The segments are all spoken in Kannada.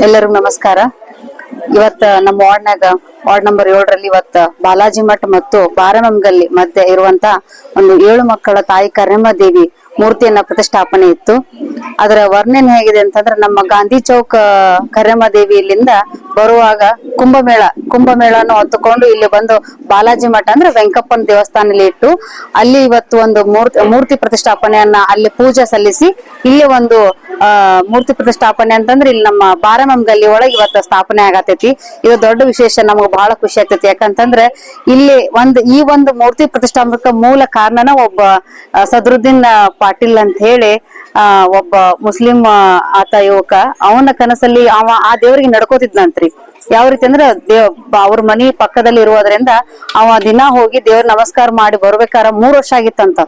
ಎಲ್ಲರಿಗೂ ನಮಸ್ಕಾರ. ಇವತ್ತ ನಮ್ಮ ವಾರ್ಡ್ನಾಗ ವಾರ್ಡ್ ನಂಬರ್ ಏಳರಲ್ಲಿ ಇವತ್ತ ಬಾಲಾಜಿ ಮಠ ಮತ್ತು ಬಾರಮಂಗಲ್ಲಿ ಮಧ್ಯೆ ಇರುವಂತ ಒಂದು ಏಳು ಮಕ್ಕಳ ತಾಯಿ ಕರೆಮ್ಮ ದೇವಿ ಮೂರ್ತಿಯನ್ನ ಪ್ರತಿಷ್ಠಾಪನೆ ಇತ್ತು. ಅದರ ವರ್ಣನೆ ಹೇಗಿದೆ ಅಂತಂದ್ರೆ ನಮ್ಮ ಗಾಂಧಿ ಚೌಕ್ ಕರ್ಯಮ್ಮ ದೇವಿ ಇಲ್ಲಿಂದ ಬರುವಾಗ ಕುಂಭಮೇಳ ಕುಂಭಮೇಳನ ಹೊತ್ತುಕೊಂಡು ಇಲ್ಲಿ ಬಂದು ಬಾಲಾಜಿ ಮಠ ಅಂದ್ರೆ ವೆಂಕಪ್ಪನ ದೇವಸ್ಥಾನದಲ್ಲಿ ಇಟ್ಟು ಅಲ್ಲಿ ಇವತ್ತು ಒಂದು ಮೂರ್ತಿ ಮೂರ್ತಿ ಪ್ರತಿಷ್ಠಾಪನೆಯನ್ನ ಅಲ್ಲಿ ಪೂಜೆ ಸಲ್ಲಿಸಿ ಇಲ್ಲಿ ಒಂದು ಮೂರ್ತಿ ಪ್ರತಿಷ್ಠಾಪನೆ ಅಂತಂದ್ರೆ ಇಲ್ಲಿ ನಮ್ಮ ಬಾರಮಂ ಗಲ್ಲಿ ಒಳಗೆ ಇವತ್ತು ಸ್ಥಾಪನೆ ಆಗತೈತಿ. ಇದು ದೊಡ್ಡ ವಿಶೇಷ, ನಮಗೆ ಬಹಳ ಖುಷಿ ಆಗ್ತೈತಿ. ಯಾಕಂತಂದ್ರೆ ಇಲ್ಲಿ ಒಂದು, ಈ ಒಂದು ಮೂರ್ತಿ ಪ್ರತಿಷ್ಠಾಪಕ ಮೂಲ ಕಾರಣನ ಒಬ್ಬ ಸದೃದ್ದೀನ್ ಪಾಟೀಲ್ ಅಂತ ಹೇಳಿ ಆ, ಒಬ್ಬ ಮುಸ್ಲಿಂ ಆತ ಯುವಕ, ಅವನ ಕನಸಲ್ಲಿ ಅವ ಆ ದೇವರಿಗೆ ನಡ್ಕೋತಿದ್ನಂತ್ರಿ. ಯಾವ ರೀತಿ ಅಂದ್ರೆ ದೇವ್ ಅವ್ರ ಮನಿ ಪಕ್ಕದಲ್ಲಿ ಇರುವುದರಿಂದ ಅವ ದಿನ ಹೋಗಿ ದೇವ್ರ ನಮಸ್ಕಾರ ಮಾಡಿ ಬರ್ಬೇಕಾರ ಮೂರ್ ವರ್ಷ ಆಗಿತ್ತಂತ.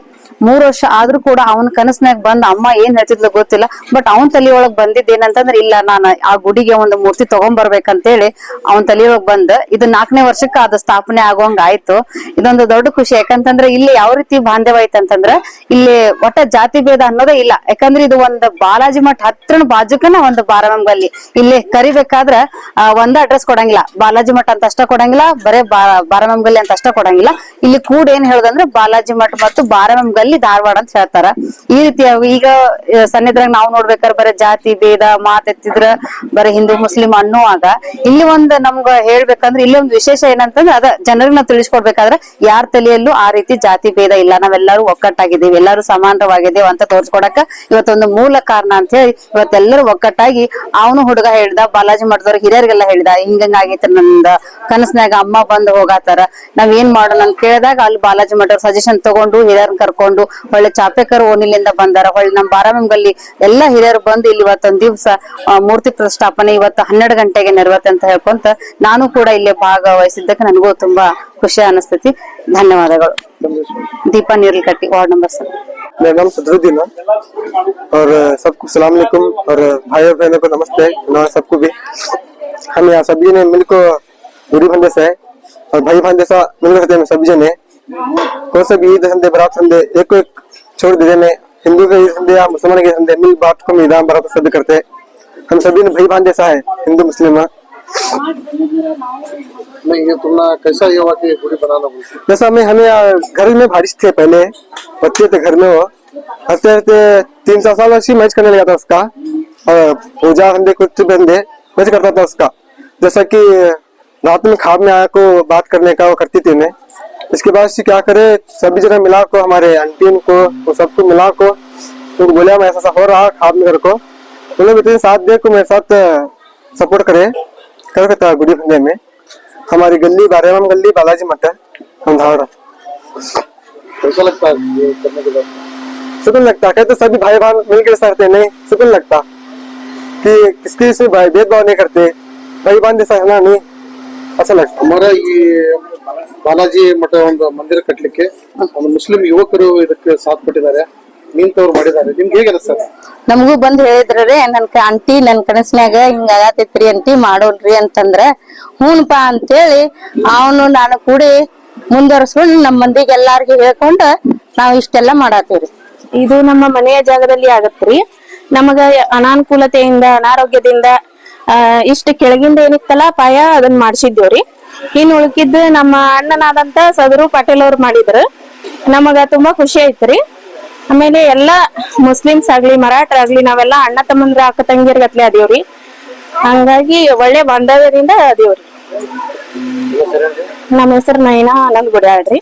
ಮೂರ್ ವರ್ಷ ಆದ್ರೂ ಕೂಡ ಅವನ ಕನಸ್ನಾಗ ಬಂದ ಅಮ್ಮ ಏನ್ ಹೇಳ್ತಿದ್ಲು ಗೊತ್ತಿಲ್ಲ ಬಟ್ ಅವನ್ ತಲೆಯೊಳಗ್ ಬಂದಿದ್ದ ಬಂದಿದ್ ಏನಂತಂದ್ರೆ ಇಲ್ಲ, ನಾನು ಆ ಗುಡಿಗೆ ಒಂದು ಮೂರ್ತಿ ತಗೊಂಡ್ ಬರ್ಬೇಕಂತೇಳಿ ಅವನ್ ತಲಿಯೊಳಗ್ ಬಂದ್ ಇದು ನಾಲ್ಕನೇ ವರ್ಷಕ್ಕ ಅದು ಸ್ಥಾಪನೆ ಆಗೋಂಗ ಆಯ್ತು. ಇದೊಂದು ದೊಡ್ಡ ಖುಷಿ, ಯಾಕಂತಂದ್ರೆ ಇಲ್ಲಿ ಯಾವ ರೀತಿ ಬಾಂಧವ್ಯ ಅಂತಂದ್ರ ಇಲ್ಲಿ ಒಟ್ಟ ಜಾತಿ ಭೇದ ಅನ್ನೋದೇ ಇಲ್ಲ. ಯಾಕಂದ್ರೆ ಇದು ಒಂದ್ ಬಾಲಾಜಿ ಮಠ ಹತ್ರ ಬಾಜುಕನ ಒಂದು ಬಾರಮಂಗಲ್ಲಿ ಇಲ್ಲಿ ಕರಿಬೇಕಾದ್ರ ಒಂದ ಅಡ್ರೆಸ್ ಕೊಡಂಗಿಲ್ಲ. ಬಾಲಾಜಿ ಮಠ ಅಂತ ಅಷ್ಟ ಕೊಡಂಗಿಲ್ಲ, ಬರೇ ಬಾರಮಂಗಲ್ಲಿ ಅಂತ ಅಷ್ಟ ಕೊಡಂಗಿಲ್ಲ. ಇಲ್ಲಿ ಕೂಡ ಏನ್ ಹೇಳುದಂದ್ರೆ ಬಾಲಾಜಿ ಮಠ ಮತ್ತು ಬಾರಮಂಗಲ್ಲಿ ಧಾರವಾಡ ಅಂತ ಹೇಳ್ತಾರ. ಈ ರೀತಿ ಈಗ ಸನ್ನಿಧಾನ ನಾವು ನೋಡ್ಬೇಕಾದ್ರೆ ಬರೀ ಜಾತಿ, ಭೇದ ಮಾತೆತ್ತಿದ್ರ ಬರೀ ಹಿಂದೂ, ಮುಸ್ಲಿಂ ಅನ್ನುವಾಗ ಇಲ್ಲಿ ಒಂದ್ ನಮ್ಗ ಹೇಳ್ಬೇಕಂದ್ರೆ ಇಲ್ಲಿ ಒಂದು ವಿಶೇಷ ಏನಂತಂದ್ರೆ ಅದ ಜನರಿಗೆ ನಾವು ತಿಳಿಸ್ಕೊಡ್ಬೇಕಾದ್ರೆ ಯಾರ ತಲೆಯಲ್ಲೂ ಆ ರೀತಿ ಜಾತಿ, ಭೇದ ಇಲ್ಲ. ನಾವೆಲ್ಲರೂ ಒಕ್ಕಟ್ಟಾಗಿದ್ದೀವಿ ಎಲ್ಲರೂ ಸಮಾನವಾಗಿದ್ದೇವೆ ಅಂತ ತೋರ್ಸ್ಕೊಡಕ ಇವತ್ತೊಂದು ಮೂಲ ಕಾರಣ ಅಂತ ಹೇಳಿ ಇವತ್ತೆಲ್ಲರೂ ಒಕ್ಕಟ್ಟಾಗಿ ಅವನು ಹುಡುಗ ಹೇಳ್ದ, ಬಾಲಾಜಿ ಮಠದವ್ರ ಹಿರಿಯರಿಗೆಲ್ಲ ಹೇಳ್ದ, ಹಿಂಗಂಗ ಆಗಿತ್ತು ನಂದ. ಕನಸ್ನಾಗ ಅಮ್ಮ ಬಂದು ಹೋಗಾತಾರ. ನಾವ್ ಏನ್ ಮಾಡೋಣ ಅಂತ ಕೇಳಿದಾಗ ಅಲ್ಲಿ ಬಾಲಾಜಿ ಮಠ ಸಜೆಷನ್ ತಗೊಂಡು ಹಿರಿಯರನ್ನ ಕರ್ಕೊಂಡು ಹೊಳ್ಳಿ ಚಾಪೇಕರ್ ಓಣಿಲಿಂದ ಬಂದಾರ ಹೊಳ್ಳಿ ನಮ್ಮ ಬಾರಾಮಂಗಲ್ಲಿ ಎಲ್ಲಾ ಹಿರಿಯರು ಬಂದು ಇಲ್ಲಿ ಇವತ್ತೊಂದ್ ದಿವ್ಸ ಆ, ಮೂರ್ತಿ ಪ್ರತಿಷ್ಠಾಪನೆ ಇವತ್ತು ಹನ್ನೆರಡು ಗಂಟೆಗೆ ನೆರವೇರ್ತೆ ಅಂತ ಹೇಳ್ಕೊಂತ ನಾನು ಕೂಡ ಇಲ್ಲಿ ಭಾಗವಹಿಸಿದ್ದಕ್ಕೆ ನನಗೂ ತುಂಬಾ ಖುಷಿ ಅನಿಸ್ತೈತಿ ಧನ್ಯವಾದಗಳು Deepa Neerlakatti ward number sir मेरा नाम सदरुद्दीन है और सबको सलाम अलैकुम और भाई बहनों को नमस्ते नमस्ते सबको भी हम यहाँ सभी ने मिलकर गुड़ी बंदे से है और भाई बंदे सा मिल करते हैं सभी जने सा ईद संदे बरात संदे एक को एक छोड़ में हिंदू के ईद संदे या मुसलमान के संदे मिल बात को बरात सभी करते। हम सभी ने भाई बंदे सा है हिंदू मुस्लिम। नहीं ये कैसा ये हुआ कि पूरी बनाना जैसा हमें हमें घर में बारिश थे पहले बच्चे थे घर में वो। हँसते हँसते तीन चार साल ऐसी मैच करने लगा था उसका। और पूजा बंदे कुछ बंदे मैच करता था उसका। जैसा कि रात में खाब में आया को बात करने का वो करती थी उन्हें। इसके बाद से क्या करे? सभी जगह मिला को हमारे आंटी को तो सबको मिला को तो बोले हम ऐसा हो रहा खाब मेरे को। मतलब बेटे साथ दे को मेरे साथ सपोर्ट करे। कर सकता है गुड़ी फंदे में? हमारी गली बारे में गली बालाजी मत है। हम धार कैसा लगता है सुकून लगता कहते तो सभी भाई बहन मिलकर सहते नहीं सुकून लगता कि किसके से भाई भेदभाव नहीं करते। भाई बहन जैसा है ना नहीं। अच्छा लगता। हमारा ये ಬಾಲಾಜಿ ಮಠ ಒಂದು ಮಂದಿರ ಕಟ್ಟಲಿಕ್ಕೆ ಒಂದು ಮುಸ್ಲಿಂ ಯುವಕರು ಇದಕ್ಕೆ ಸಾಥ್ ಕೊಟ್ಟಿದ್ದಾರೆ. ನಿಂತವ್ರು ಮಾಡಿದ್ದಾರೆ. ನಿಮ್ಗೆ ಹೇಗೆ ಸರ್? ನಮಗೂ ಬಂದ್ ಹೇಳಿದ್ರಿ ನನ್ ಕ- ಆಂಟಿ ನನ್ ಕನಸ್ನ್ಯಾಗ ಹಿಂಗ ಆಗತೈತ್ರಿ ಅಂಟಿ ಮಾಡೋಣ್ರಿ ಅಂತಂದ್ರ ಹೂನ್ಪ ಅಂತೇಳಿ ಅವನು ನಾನು ಕೂಡಿ ಮುಂದುವರ್ಸ್ಕೊಂಡು ನಮ್ ಮಂದಿಗೆ ಎಲ್ಲಾರ್ಗು ಹೇಳ್ಕೊಂಡ ನಾವ್ ಇಷ್ಟೆಲ್ಲಾ ಮಾಡಾತೀವ್ರಿ. ಇದು ನಮ್ಮ ಮನೆಯ ಜಾಗದಲ್ಲಿ ಆಗತ್ರಿ. ನಮಗ ಅನಾನುಕೂಲತೆಯಿಂದ ಅನಾರೋಗ್ಯದಿಂದ ಆ ಇಷ್ಟ ಕೆಳಗಿಂದ ಏನಿತ್ತಲ್ಲ ಪಾಯ ಅದನ್ನ ಮಾಡ್ಸಿದ್ದೇವ್ರಿ. ಇನ್ ಉಳ್ಕಿದ್ದು ನಮ್ಮ ಅಣ್ಣನಾದಂತ ಸದರು ಪಾಟೀಲ್ ಅವ್ರು ಮಾಡಿದ್ರು. ನಮಗ ತುಂಬಾ ಖುಷಿ ಐತ್ರಿ ಆಮೇಲೆ ಎಲ್ಲಾ ಮುಸ್ಲಿಮ್ಸ್ ಆಗ್ಲಿ ಮರಾಠರಾಗ್ಲಿ ನಾವೆಲ್ಲಾ ಅಣ್ಣ ತಮ್ಮಂದ್ರ ಅಕ್ಕ ತಂಗಿಯರ್ ಗತ್ಲೆ ಅದೇವ್ರಿ. ಹಂಗಾಗಿ ಒಳ್ಳೆ ಬಾಂಧವ್ಯದಿಂದ ಅದೇವ್ರಿ. ನಮ್ಮ ಹೆಸರು ನೈನಾ ಆನಂದ್ ಗುಡ್ಯಾಳ್ರಿ